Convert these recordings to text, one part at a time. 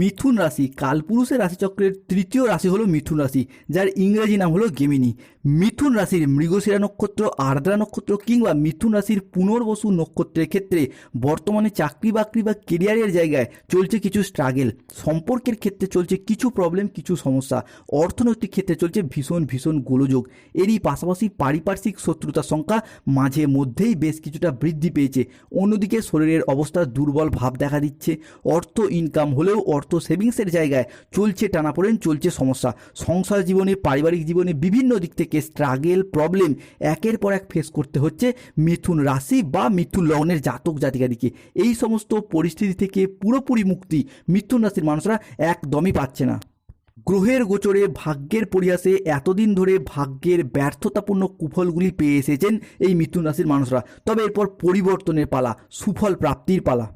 মিথুন রাশি, কালপুরুষের রাশিচক্রের তৃতীয় রাশি হলো মিথুন রাশি, যার ইংরেজি নাম হলো গেমিনি। মিথুন রাশির মৃগশিরা নক্ষত্র, আর্দ্রা নক্ষত্র কিংবা মিথুন রাশির পুনর্বসু নক্ষত্রের ক্ষেত্রে বর্তমানে চাকরি বাকরি বা কেরিয়ারের জায়গায় চলছে কিছু স্ট্রাগেল সম্পর্কের ক্ষেত্রে চলছে কিছু প্রবলেম কিছু সমস্যা। অর্থনৈতিক ক্ষেত্রে চলছে ভীষণ ভীষণ গোলযোগ। এরই পাশাপাশি পারিপার্শ্বিক শত্রুতার সংখ্যা মাঝে মধ্যেই বেশ কিছুটা বৃদ্ধি পেয়েছে। অন্যদিকে শরীরের অবস্থা দুর্বল ভাব দেখা দিচ্ছে। অর্থ ইনকাম হলেও অর্থ সেভিংসের জায়গায় চলছে টানাপোড়েন, চলছে সমস্যা। সংসার জীবনে, পারিবারিক জীবনে বিভিন্ন দিক থেকে স্ট্রাগেল প্রবলেম একের পর এক ফেস করতে হচ্ছে মিথুন রাশি বা মিথুন লগ্নের জাতক জাতিকাদিকে। এই সমস্ত পরিস্থিতি থেকে পুরোপুরি মুক্তি মিথুন রাশির মানুষরা একদমই পাচ্ছে না। গ্রহের গোচরে ভাগ্যের পরিহাসে এতদিন ধরে ভাগ্যের ব্যর্থতাপূর্ণ কুফলগুলি পেয়ে এসেছেন এই মিথুন রাশির মানুষরা। তবে এরপর পরিবর্তনের পালা, সুফল প্রাপ্তির পালা।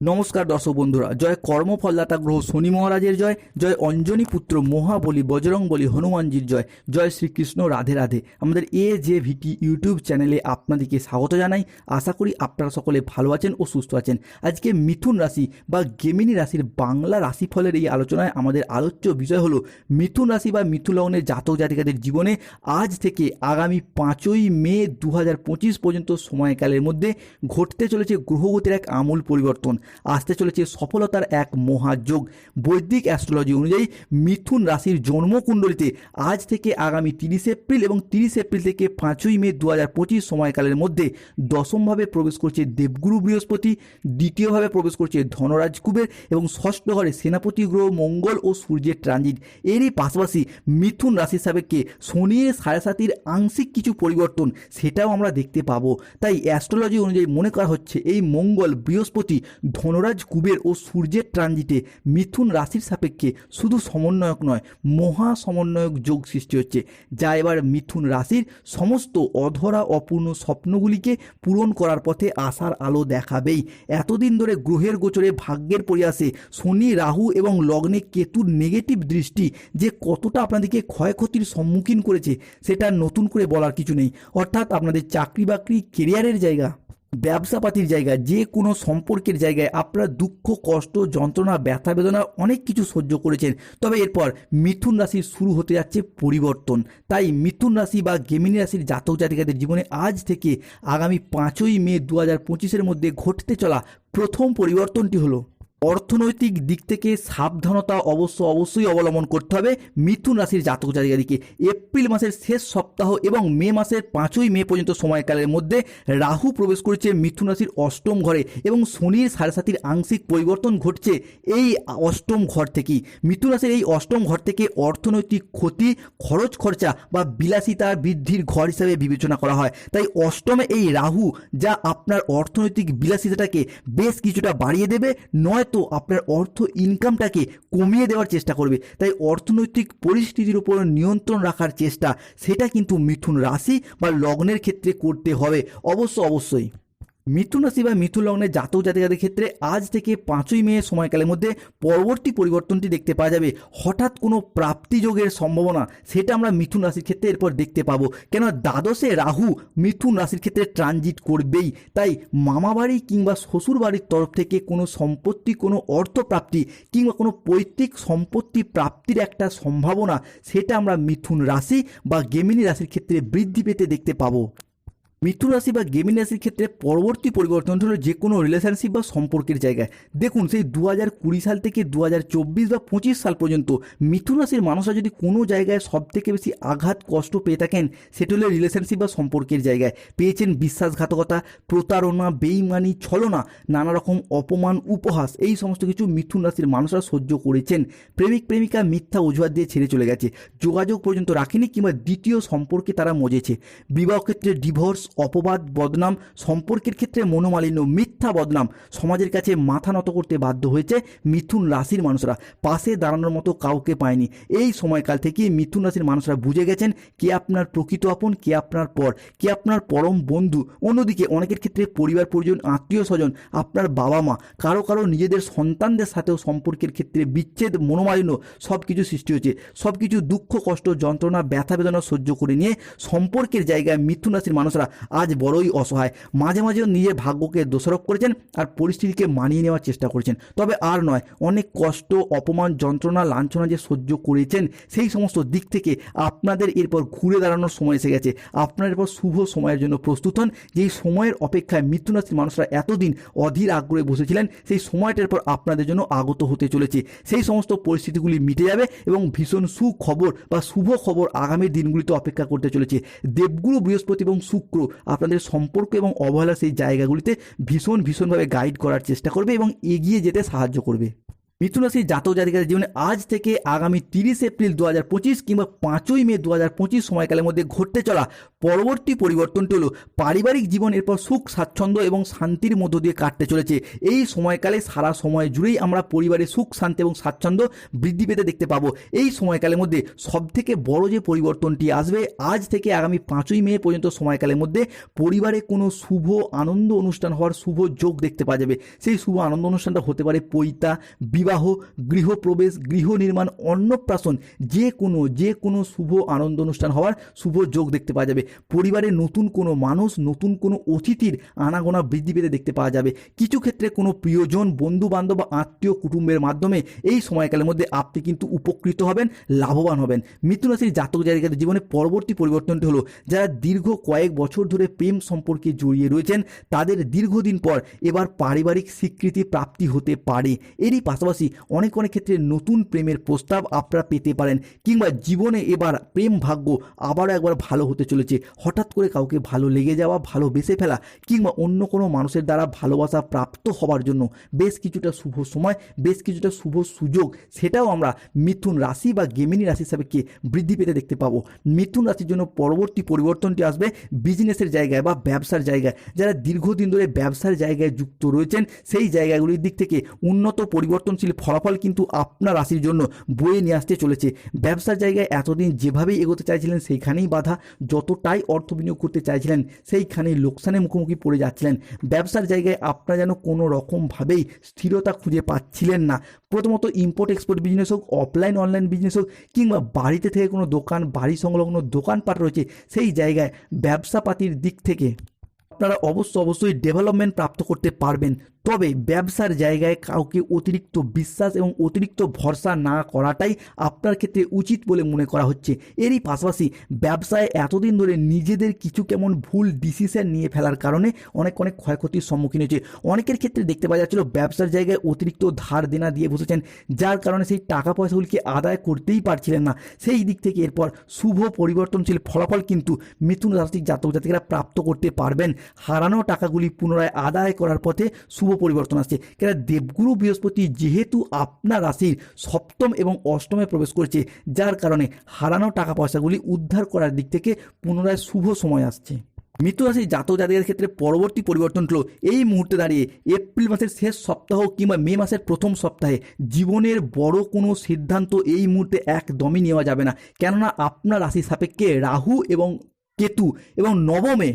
নমস্কার দর্শক বন্ধুরা, জয় কর্মফলদাতা গ্রহ শনি মহারাজের জয় জয় অঞ্জনী পুত্র মহাবলী বজরং বলি হনুমানজির জয় জয় শ্রীকৃষ্ণ রাধে রাধে। আমাদের এ যে ভিটি ইউটিউব চ্যানেলে আপনাদেরকে স্বাগত জানাই। আশা করি আপনারা সকলে ভালো আছেন ও সুস্থ আছেন। আজকে মিথুন রাশি বা গেমিনী রাশির বাংলা রাশিফলের এই আলোচনায় আমাদের আলোচ্য বিষয় হলো মিথুন রাশি বা মিথুন লগ্নের জাতক জাতিকাদের জীবনে আজ থেকে আগামী পাঁচই মে দু হাজার পঁচিশ পর্যন্ত সময়কালের মধ্যে ঘটতে চলেছে গ্রহগতির এক আমূল পরিবর্তন। আসতে চলেছে সফলতার এক মহাযোগ। বৈদিক অ্যাস্ট্রোলজি অনুযায়ী মিথুন রাশির জন্মকুণ্ডলিতে আজ থেকে আগামী তিরিশ এপ্রিল এবং তিরিশ এপ্রিল থেকে পাঁচই মে দু হাজার পঁচিশ সময়কালের মধ্যে দশমভাবে প্রবেশ করছে দেবগুরু বৃহস্পতি, দ্বিতীয়ভাবে প্রবেশ করছে ধনরাজ কুবের এবং ষষ্ঠ ঘরে সেনাপতি গ্রহ, মঙ্গল ও সূর্যের ট্রানজিট এরই পাশাপাশি মিথুন রাশির সাপেক্ষে শনির সাড়ে সাতির আংশিক কিছু পরিবর্তন সেটাও আমরা দেখতে পাবো। তাই অ্যাস্ট্রোলজি অনুযায়ী মনে করা হচ্ছে এই মঙ্গল বৃহস্পতি ধনরাজ কুবের ও সূর্যের ট্রানজিটে মিথুন রাশির সাপেক্ষে শুধু সমন্বয়ক নয়, মহা সমন্বয়ক যোগ সৃষ্টি হচ্ছে, যা এবার মিথুন রাশির সমস্ত অধরা অপূর্ণ স্বপ্নগুলিকে পূরণ করার পথে আশার আলো দেখাবেই। এতদিন ধরে গ্রহের গোচরে ভাগ্যের পরিয়াসে শনি, রাহু এবং লগ্নে কেতুর নেগেটিভ দৃষ্টি যে কতটা আপনাদেরকে ক্ষয়ক্ষতির সম্মুখীন করেছে, সেটা নতুন করে বলার কিছু নেই। অর্থাৎ আপনাদের চাকরি বাকরি কেরিয়ারের জায়গা। ব্যবসাপাতির জায়গায়, যে কোনো সম্পর্কের জায়গায় আপনারা দুঃখ, কষ্ট, যন্ত্রণা, ব্যথা, বেদনা অনেক কিছু সহ্য করেছেন। তবে এরপর মিথুন রাশির শুরু হতে যাচ্ছে পরিবর্তন। তাই মিথুন রাশি বা গেমিনী রাশির জাতক জাতিকাদের জীবনে আজ থেকে আগামী পাঁচই মে দু হাজার পঁচিশের মধ্যে ঘটতে চলা প্রথম পরিবর্তনটি হলো অর্থনৈতিক দিক থেকে সাবধানতা অবশ্য অবশ্যই অবলম্বন করতে হবে মিথুন রাশির জাতক জাতিকাদিকে। এপ্রিল মাসের শেষ সপ্তাহ এবং মে মাসের পাঁচই মে পর্যন্ত সময়কালের মধ্যে রাহু প্রবেশ করেছে মিথুন রাশির অষ্টম ঘরে এবং শনির সাড়ে সাতির আংশিক পরিবর্তন ঘটছে এই অষ্টম ঘর থেকেই। মিথুন রাশির এই অষ্টম ঘর থেকে অর্থনৈতিক ক্ষতি, খরচ খরচা বা বিলাসিতা বৃদ্ধির ঘর হিসাবে বিবেচনা করা হয়। তাই অষ্টমে এই রাহু যা আপনার অর্থনৈতিক বিলাসিতাটাকে বেশ কিছুটা বাড়িয়ে দেবে, নয়তো আপনার অর্থ ইনকামটাকে কমিয়ে দেওয়ার চেষ্টা করবে। তাই অর্থনৈতিক পরিস্থিতির উপর নিয়ন্ত্রণ রাখার চেষ্টা, সেটা কিন্তু মিথুন রাশি বা লগ্নের ক্ষেত্রে করতে হবে। অবশ্য অবশ্যই। মিথুন রাশি বা মিথুন লগ্নের জাতক জাতিকাদের ক্ষেত্রে আজ থেকে পাঁচই মে সময়কালের মধ্যে পরবর্তী পরিবর্তনটি দেখতে পাওয়া যাবে। হঠাৎ কোনো প্রাপ্তিযোগের সম্ভাবনা, সেটা আমরা মিথুন রাশির ক্ষেত্রে এরপর দেখতে পাবো। কেন দ্বাদশে রাহু মিথুন রাশির ক্ষেত্রে ট্রানজিট করবেই। তাই মামাবাড়ি কিংবা শ্বশুর বাড়ির তরফ থেকে কোনো সম্পত্তি, কোনো অর্থপ্রাপ্তি কিংবা কোনো পৈতৃক সম্পত্তি প্রাপ্তির একটা সম্ভাবনা, সেটা আমরা মিথুন রাশি বা গেমিনী রাশির ক্ষেত্রে বৃদ্ধি পেতে দেখতে পাবো। মিথুন রাশি বা গেমিন রাশির ক্ষেত্রে পরবর্তী পরিবর্তন হলো যে কোনো রিলেশনশিপ বা সম্পর্কের জায়গায়। দেখুন, সেই দু হাজার কুড়ি সাল থেকে দু হাজার চব্বিশ বা পঁচিশ সাল পর্যন্ত মিথুন রাশির মানুষরা যদি কোনো জায়গায় সব থেকে বেশি আঘাত, কষ্ট পেয়ে থাকেন, সেটা হলো রিলেশনশিপ বা সম্পর্কের জায়গায়। পেয়েছেন বিশ্বাসঘাতকতা, প্রতারণা, বেইমানি, ছলনা নানা রকম অপমান, উপহাস, এই সমস্ত কিছু মিথুন রাশির মানুষরা সহ্য করেছেন। প্রেমিক, প্রেমিকা মিথ্যা অজুহাত দিয়ে ছেড়ে চলে গেছে। যোগাযোগ পর্যন্ত রাখেনি কিংবা দ্বিতীয় সম্পর্কে তারা মজেছে। বিবাহ ক্ষেত্রে ডিভোর্স অপবাদ, বদনাম সম্পর্কের ক্ষেত্রে মনোমালিন্য, মিথ্যা বদনাম সমাজের কাছে মাথা নত করতে বাধ্য হয়েছে মিথুন রাশির মানুষরা। পাশে দাঁড়ানোর মতো কাউকে পায়নি। এই সময়কাল থেকে মিথুন রাশির মানুষরা বুঝে গেছেন, কে আপনার প্রকৃত আপন, কে আপনার পর, কে আপনার পরম বন্ধু। অন্যদিকে অনেকের ক্ষেত্রে পরিবার, পরিজন, আত্মীয় স্বজন, আপনার বাবা মা, কারও কারও নিজেদের সন্তানদের সাথেও সম্পর্কের ক্ষেত্রে বিচ্ছেদ, মনোমালিন্য সব কিছু সৃষ্টি হয়েছে। সব কিছু দুঃখ, কষ্ট, যন্ত্রণা, ব্যথা, বেদনা সহ্য করে নিয়ে সম্পর্কের জায়গায় মিথুন রাশির মানুষরা আজ বড়ই অসহায়। মাঝে মাঝে নিজের ভাগ্যকে দোষারোপ করেছেন আর পরিস্থিতিকে মানিয়ে নেওয়ার চেষ্টা করেছেন। তবে আর নয়, অনেক কষ্ট, অপমান, যন্ত্রণা, লাঞ্ছনা যে সহ্য করেছেন, সেই সমস্ত দিক থেকে আপনাদের এরপর ঘুরে দাঁড়ানোর সময় এসে গেছে। আপনার এরপর শুভ সময়ের জন্য প্রস্তুত হন। যেই সময়ের অপেক্ষায় মৃত্যু মানুষরা এতদিন অধীর আগ্রহে বসেছিলেন, সেই সময়টার পর আপনাদের জন্য আগত হতে চলেছে। সেই সমস্ত পরিস্থিতিগুলি মিটে যাবে এবং ভীষণ সুখবর বা শুভ খবর আগামী দিনগুলিতে অপেক্ষা করতে চলেছে। দেবগুরু, বৃহস্পতি এবং শুক্র আপনাদের সম্পর্ক এবং অবহেলা সেই জায়গাগুলিতে ভীষণ ভীষণভাবে গাইড করার চেষ্টা করবে এবং এগিয়ে যেতে সাহায্য করবে। মিথুন রাশির জাতক জাতিকাদের জীবনে আজ থেকে আগামী তিরিশ এপ্রিল দু হাজার পঁচিশ কিংবা পাঁচই মে দু হাজার পঁচিশ সময়কালের মধ্যে ঘটতে চলা পরবর্তী পরিবর্তনটি হলো পারিবারিক জীবন, এরপর সুখ, স্বাচ্ছন্দ্য এবং শান্তির মধ্য দিয়ে কাটতে চলেছে। এই সময়কালে সারা সময় জুড়েই আমরা পরিবারে সুখ, শান্তি এবং স্বাচ্ছন্দ্য বৃদ্ধি পেতে দেখতে পাবো। এই সময়কালের মধ্যে সবথেকে বড় যে পরিবর্তনটি আসবে, আজ থেকে আগামী পাঁচই মে পর্যন্ত সময়কালের মধ্যে পরিবারে কোনো শুভ, আনন্দ অনুষ্ঠান হওয়ার শুভ যোগ দেখতে পাওয়া যাবে। সেই শুভ, আনন্দ অনুষ্ঠানটা হতে পারে পৈতা, বিবাহ, গৃহপ্রবেশ, গৃহ নির্মাণ, অন্নপ্রাশন, যে কোনো যে কোনো শুভ, আনন্দ অনুষ্ঠান হওয়ার শুভ যোগ দেখতে পাওয়া যাবে। পরিবারে নতুন কোনো মানুষ, নতুন কোনো অতিথির আনাগোনা বৃদ্ধি পেতে দেখতে পাওয়া যাবে। কিছু ক্ষেত্রে কোনো প্রিয়জন বন্ধু বান্ধব বা আত্মীয় কুটুম্বের মাধ্যমে এই সময়কালের মধ্যে আপনি কিন্তু উপকৃত হবেন, লাভবান হবেন। মিথুন রাশির জাতক জাতিকাদের জীবনে পরবর্তী পরিবর্তনটি হলো, যারা দীর্ঘ কয়েক বছর ধরে প্রেম সম্পর্কে জড়িয়ে রয়েছেন, তাদের দীর্ঘদিন পর এবার পারিবারিক স্বীকৃতি প্রাপ্তি হতে পারে। এরই পাশাপাশি অনেক অনেক ক্ষেত্রে নতুন প্রেমের প্রস্তাব আপনারা পেতে পারেন, কিংবা জীবনে এবার প্রেম ভাগ্য আবারও একবার ভালো হতে চলেছে। হঠাৎ করে কাউকে ভালো লেগে যাওয়া ভালোবেসে ফেলা কিংবা অন্য কোনো মানুষের দ্বারা ভালোবাসা প্রাপ্ত হওয়ার জন্য বেশ কিছুটা শুভ সময়, বেশ কিছুটা শুভ সুযোগ, সেটাও আমরা মিথুন রাশি বা গেমিনী রাশি সাপেক্ষে বৃদ্ধি পেতে দেখতে পাবো। মিথুন রাশির জন্য পরবর্তী পরিবর্তনটি আসবে বিজনেসের জায়গায় বা ব্যবসার জায়গায়। যারা দীর্ঘদিন ধরে ব্যবসার জায়গায় যুক্ত রয়েছেন, সেই জায়গাগুলির দিক থেকে উন্নত পরিবর্তনশীল ফলাফল কিন্তু আপনার রাশির জন্য বয়ে নিয়ে আসতে চলেছে। ব্যবসার জায়গায় এতদিন যেভাবেই এগোতে চাইছিলেন, সেইখানেই বাধা। যতটাই অর্থ বিনিয়োগ করতে চাইছিলেন, সেইখানে লোকসানের মুখোমুখি পড়ে যাচ্ছিলেন। ব্যবসার জায়গায় আপনারা যেন কোনো রকমভাবেই স্থিরতা খুঁজে পাচ্ছিলেন না। প্রথমত ইম্পোর্ট এক্সপোর্ট বিজনেস হোক অফলাইন অনলাইন বিজনেস হোক, কিংবা বাড়িতে থেকে কোনো দোকান, বাড়ি সংলগ্ন দোকানপাট রয়েছে, সেই জায়গায় ব্যবসাপাতির দিক থেকে আপনারা অবশ্য অবশ্যই ডেভেলপমেন্ট প্রাপ্ত করতে পারবেন। তবে ব্যবসার জায়গায় কাউকে অতিরিক্ত বিশ্বাস এবং অতিরিক্ত ভরসা না করাটাই আপনার ক্ষেত্রে উচিত বলে মনে করা হচ্ছে। এরই পাশাপাশি ব্যবসায় এতদিন ধরে নিজেদের কিছু কেমন ভুল ডিসিশন নিয়ে ফেলার কারণে অনেক অনেক ক্ষয়ক্ষতির সম্মুখীন হয়েছে। অনেকের ক্ষেত্রে দেখতে পাওয়া যাচ্ছিল ব্যবসার জায়গায় অতিরিক্ত ধার দেনা দিয়ে বসেছেন, যার কারণে সেই টাকা পয়সাগুলিকে আদায় করতেই পারছিলেন না। সেই দিক থেকে এরপর শুভ পরিবর্তনশীল ফলাফল কিন্তু মিথুন রাশির জাতক জাতিকেরা প্রাপ্ত করতে পারবেন। হারানো টাকাগুলি পুনরায় আদায় করার পথে শুভ পরিবর্তন আসছে। কেন দেবগুরু বৃহস্পতি যেহেতু আপনার রাশির সপ্তম এবং অষ্টমে প্রবেশ করেছে, যার কারণে হারানো টাকা পয়সাগুলি উদ্ধার করার দিক থেকে পুনরায় শুভ সময় আসছে। মৃত্যু রাশির জাতক ক্ষেত্রে পরবর্তী পরিবর্তন হলো, এই মুহূর্তে দাঁড়িয়ে এপ্রিল মাসের শেষ সপ্তাহ কিংবা মে মাসের প্রথম সপ্তাহে জীবনের বড় কোনো সিদ্ধান্ত এই মুহূর্তে একদমই নেওয়া যাবে না। কেননা আপনার রাশি সাপেক্ষে রাহু এবং কেতু এবং নবমে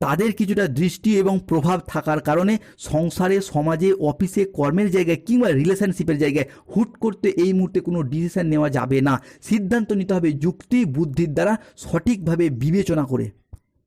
তাদের কিছুটা দৃষ্টি এবং প্রভাব থাকার কারণে সংসারে, সমাজে, অফিসে, কর্মের জায়গায় কিংবা রিলেশনশিপের জায়গায় হুট করতে এই মুহূর্তে কোনো ডিসিশন নেওয়া যাবে না। সিদ্ধান্ত নিতে হবে যুক্তি বুদ্ধির দ্বারা সঠিকভাবে বিবেচনা করে।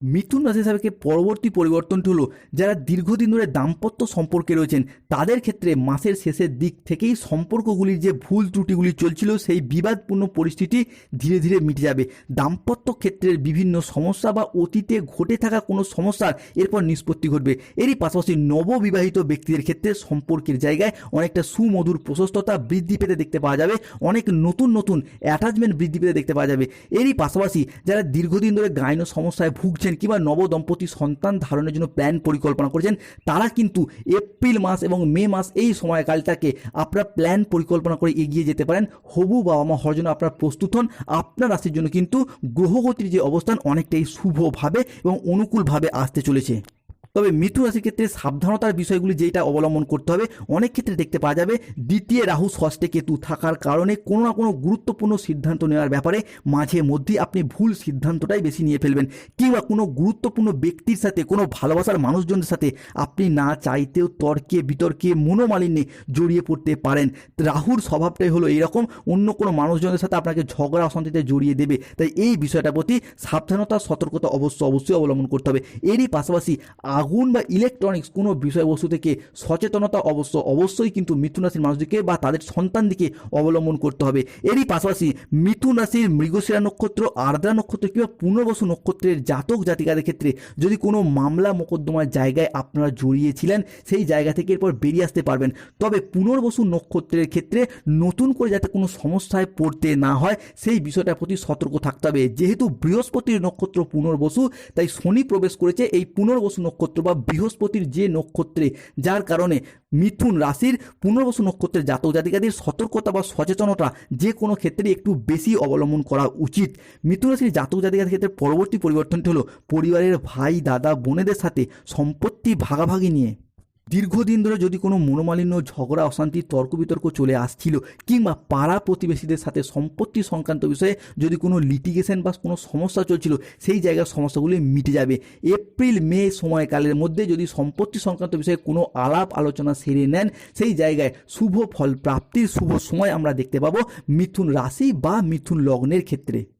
মিথুন রাশি সাপেক্ষে পরবর্তী পরিবর্তনটি হলো যারা দীর্ঘদিন ধরে দাম্পত্য সম্পর্কে রয়েছেন, তাদের ক্ষেত্রে মাসের শেষের দিক থেকেই সম্পর্কগুলির যে ভুল ত্রুটিগুলি চলছিল সেই বিবাদপূর্ণ পরিস্থিতি ধীরে ধীরে মিটে যাবে। দাম্পত্য ক্ষেত্রের বিভিন্ন সমস্যা বা অতীতে ঘটে থাকা কোনো সমস্যার এরপর নিষ্পত্তি ঘটবে। এরই পাশাপাশি নববিবাহিত ব্যক্তিদের ক্ষেত্রে সম্পর্কের জায়গায় অনেকটা সুমধুর প্রশস্ততা বৃদ্ধি পেতে দেখতে পাওয়া যাবে। অনেক নতুন নতুন অ্যাটাচমেন্ট বৃদ্ধি পেতে দেখতে পাওয়া যাবে। এরই পাশাপাশি যারা দীর্ঘদিন ধরে গাইন সমস্যায় ভুগছেন কিংবা নবদম্পতি সন্তান ধারণের জন্য প্ল্যান পরিকল্পনা করেছেন, তারা কিন্তু এপ্রিল মাস এবং মে মাস এই সময়কালটাকে আপনার প্ল্যান পরিকল্পনা করে এগিয়ে যেতে পারেন। হবু বাবা মা হওয়ার জন্য আপনার প্রস্তুত হন। আপনার রাশির জন্য কিন্তু গ্রহগতির যে অবস্থান অনেকটাই শুভভাবে এবং অনুকূলভাবে আসতে চলেছে। তবে মিথুন রাশির ক্ষেত্রে সাবধানতার বিষয়গুলি যেটা অবলম্বন করতে হবে, অনেক ক্ষেত্রে দেখতে পাওয়া যাবে দ্বিতীয় রাহু ষষ্ঠে কেতু থাকার কারণে কোনো না কোনো গুরুত্বপূর্ণ সিদ্ধান্ত নেওয়ার ব্যাপারে মাঝে মধ্যেই আপনি ভুল সিদ্ধান্তটাই বেশি নিয়ে ফেলবেন। কিংবা কোনো গুরুত্বপূর্ণ ব্যক্তির সাথে, কোনো ভালোবাসার মানুষজনের সাথে আপনি না চাইতেও তর্কে বিতর্কে মনোমালিন্যে জড়িয়ে পড়তে পারেন। রাহুর স্বভাবটাই হলো এইরকম অন্য কোনো মানুষজনের সাথে আপনাকে ঝগড়া অশান্তিতে জড়িয়ে দেবে। তাই এই বিষয়টার প্রতি সাবধানতা, সতর্কতা অবশ্য অবশ্যই অবলম্বন করতে হবে। এরই পাশাপাশি আগুন বা ইলেকট্রনিক্স কোনো বিষয়বস্তু থেকে সচেতনতা অবশ্য অবশ্যই কিন্তু মিথুন রাশির মানুষদিকে বা তাদের সন্তানদিকে অবলম্বন করতে হবে। এরই পাশাপাশি মিথুন রাশির মৃগশিরা নক্ষত্র, আর্দ্রা নক্ষত্র কিংবা পুনর্বসু নক্ষত্রের জাতক জাতিকাদের ক্ষেত্রে যদি কোনো মামলা মোকদ্দমার জায়গায় আপনারা জড়িয়েছিলেন, সেই জায়গা থেকে এরপর বেরিয়ে আসতে পারবেন। তবে পুনর্বসু নক্ষত্রের ক্ষেত্রে নতুন করে যাতে কোনো সমস্যায় পড়তে না হয়, সেই বিষয়টার প্রতি সতর্ক থাকতে হবে। যেহেতু বৃহস্পতির নক্ষত্র পুনর্বসু, তাই শনি প্রবেশ করেছে, এই পুনর্বসু নক্ষত্র বা বৃহস্পতির যে নক্ষত্রে, যার কারণে মিথুন রাশির পুনর্বসু নক্ষত্রের জাতক জাতিকাদের সতর্কতা বা সচেতনতা যে কোনো ক্ষেত্রে একটু বেশি অবলম্বন করা উচিত। মিথুন রাশির জাতক জাতিকাদের ক্ষেত্রে পরবর্তী পরিবর্তনটি হলো পরিবারের ভাই, দাদা, বোনেদের সাথে সম্পত্তি ভাগাভাগি নিয়ে। দীর্ঘদিন ধরে যদি কোনো মনোমালিন্য, ঝগড়া, অশান্তি তর্ক বিতর্ক চলে আসছিল কিংবা পাড়া প্রতিবেশীদের সাথে সম্পত্তি সংক্রান্ত বিষয়ে যদি কোনো লিটিগেশন বা কোনো সমস্যা চলছিল, সেই জায়গার সমস্যাগুলি মিটে যাবে। এপ্রিল, মে সময়কালের মধ্যে যদি সম্পত্তি সংক্রান্ত বিষয়ে কোনো আলাপ আলোচনা সেরে নেন, সেই জায়গায় শুভ ফল প্রাপ্তির শুভ সময় আমরা দেখতে পাবো মিথুন রাশি বা মিথুন লগ্নের ক্ষেত্রে।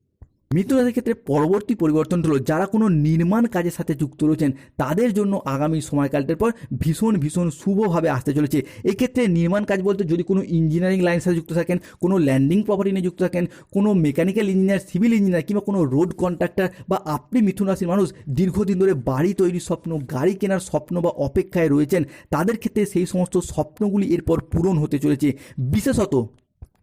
রাশির ক্ষেত্রে পরবর্তী পরিবর্তন হলো যারা কোনো নির্মাণ কাজের সাথে যুক্ত রয়েছেন, তাদের জন্য আগামী সময়কালটার পর ভীষণ ভীষণ শুভভাবে আসতে চলেছে। এক্ষেত্রে নির্মাণ কাজ বলতে যদি কোনো ইঞ্জিনিয়ারিং লাইনের সাথে যুক্ত থাকেন, কোনো ল্যান্ডিং প্রপার্টি নিয়ে যুক্ত থাকেন, কোনো মেকানিক্যাল ইঞ্জিনিয়ার, সিভিল ইঞ্জিনিয়ার কিংবা কোনো রোড কন্ট্রাক্টর বা আপনি মিথুন রাশির মানুষ দীর্ঘদিন ধরে বাড়ি তৈরির স্বপ্ন, গাড়ি কেনার স্বপ্ন বা অপেক্ষায় রয়েছেন, তাদের ক্ষেত্রে সেই সমস্ত স্বপ্নগুলি এরপর পূরণ হতে চলেছে। বিশেষত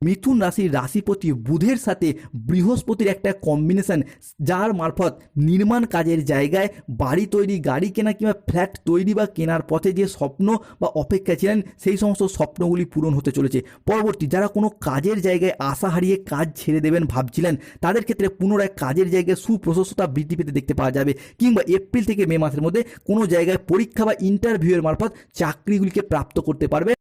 মিথুন রাশির রাশিপতি বুধের সাথে বৃহস্পতির একটা কম্বিনেশন যার মারফত নির্মাণ কাজের জায়গায় বাড়ি তৈরি, গাড়ি কেনা কিংবা ফ্ল্যাট তৈরি বা কেনার পথে যে স্বপ্ন বা অপেক্ষা ছিলেন, সেই সমস্ত স্বপ্নগুলি পূরণ হতে চলেছে। পরবর্তী, যারা কোনো কাজের জায়গায় আশা হারিয়ে কাজ ছেড়ে দেবেন ভাবছিলেন, তাদের ক্ষেত্রে পুনরায় কাজের জায়গায় সুপ্রশস্ততা বৃদ্ধি পেতে দেখতে পাওয়া যাবে। কিংবা এপ্রিল থেকে মে মাসের মধ্যে কোনো জায়গায় পরীক্ষা বা ইন্টারভিউয়ের মারফত চাকরিগুলিকে প্রাপ্ত করতে পারবে।